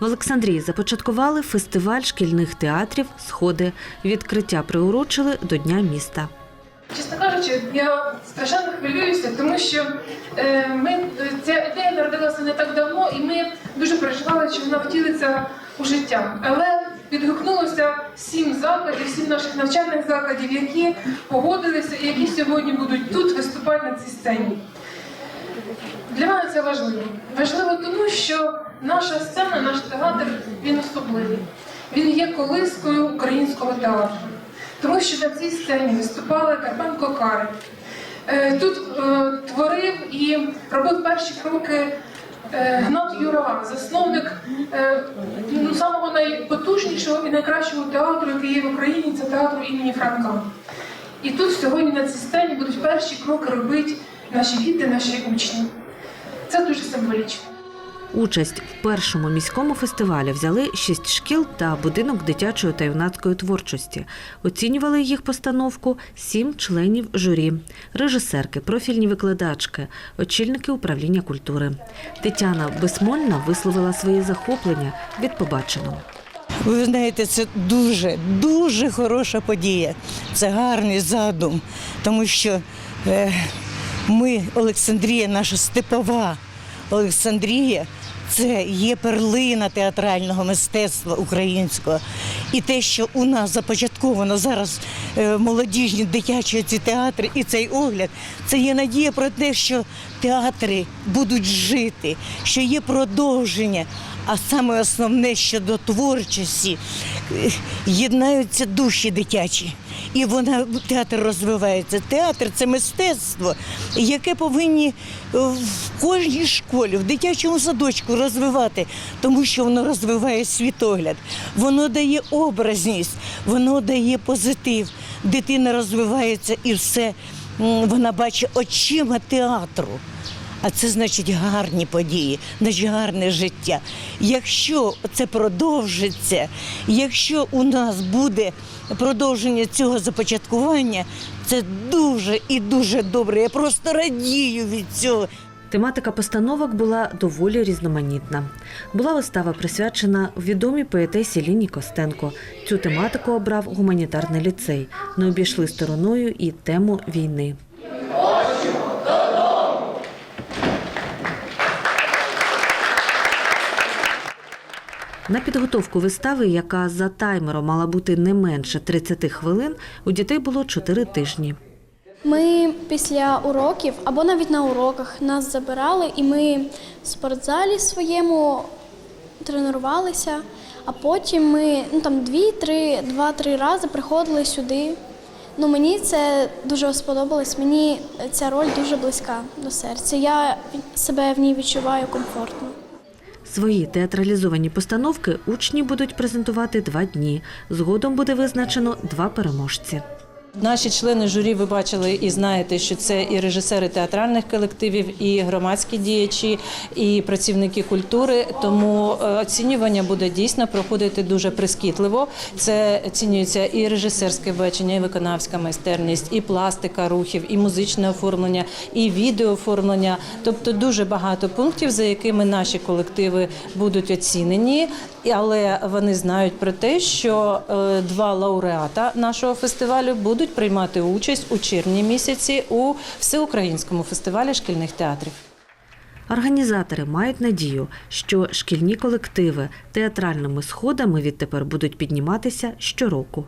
В Олександрії започаткували фестиваль шкільних театрів Сходи. Відкриття приурочили до Дня міста. Чесно кажучи, я страшенно хвилююся, тому що е, ми, ця ідея народилася не так давно, і ми дуже переживали, чи вона втілиться у життя. Але відгукнулося сім закладів, сім наших навчальних закладів, які погодилися і які сьогодні будуть тут виступати на цій сцені. Для мене це важливо. Важливо тому, що наша сцена, наш театр, він особливий. Він є колискою українського театру. Тому що на цій сцені виступали Карпенко Кари. Е, Тут е, творив і робив перші кроки е, Гнат Юрова, засновник е, ну, самого найпотужнішого і найкращого театру, який є в Україні, це театру імені Франка. І тут сьогодні на цій сцені будуть перші кроки робити наші діти, наші учні. Це дуже символічно. Участь в першому міському фестивалі взяли шість шкіл та будинок дитячої та юнацької творчості. Оцінювали їх постановку сім членів журі, режисерки, профільні викладачки, очільники управління культури. Тетяна Безмольна висловила свої захоплення від побаченого. Ви знаєте, це дуже, дуже хороша подія. Це гарний задум, тому що е, ми, Олександрія, наша степова Олександрія, це є перлина театрального мистецтва українського. І те, що у нас започатковано зараз молодіжні дитячі ці театри і цей огляд, це є надія про те, що театри будуть жити, що є продовження. А саме основне щодо творчості е, єднаються душі дитячі, і вона театр розвивається. Театр це мистецтво, яке повинні е, в кожній школі, в дитячому садочку розвивати, тому що воно розвиває світогляд, воно дає образність, воно дає позитив. Дитина розвивається і все вона бачить очима театру. А це значить гарні події, значить гарне життя. Якщо це продовжиться, якщо у нас буде продовження цього започаткування, це дуже і дуже добре. Я просто радію від цього. Тематика постановок була доволі різноманітна. Була вистава присвячена відомій поетесі Ліні Костенко. Цю тематику обрав гуманітарний ліцей. Не обійшли стороною і тему війни. На підготовку вистави, яка за таймером мала бути не менше 30 хвилин, у дітей було 4 тижні. Ми після уроків або навіть на уроках нас забирали, і ми в спортзалі своєму тренувалися, а потім ми ну, там дві-три, два-три рази приходили сюди. Ну, мені це дуже сподобалось, мені ця роль дуже близька до серця. Я себе в ній відчуваю комфортно. Свої театралізовані постановки учні будуть презентувати два дні. Згодом буде визначено два переможці. Наші члени журі ви бачили і знаєте, що це і режисери театральних колективів, і громадські діячі, і працівники культури. Тому е, оцінювання буде дійсно проходити дуже прискіпливо. Це оцінюється і режисерське бачення, і виконавська майстерність, і пластика рухів, і музичне оформлення, і відеооформлення. Тобто дуже багато пунктів, за якими наші колективи будуть оцінені. Але вони знають про те, що е, два лауреата нашого фестивалю будуть приймати участь у червні місяці у всеукраїнському фестивалі шкільних театрів. Організатори мають надію, що шкільні колективи театральними сходами відтепер будуть підніматися щороку.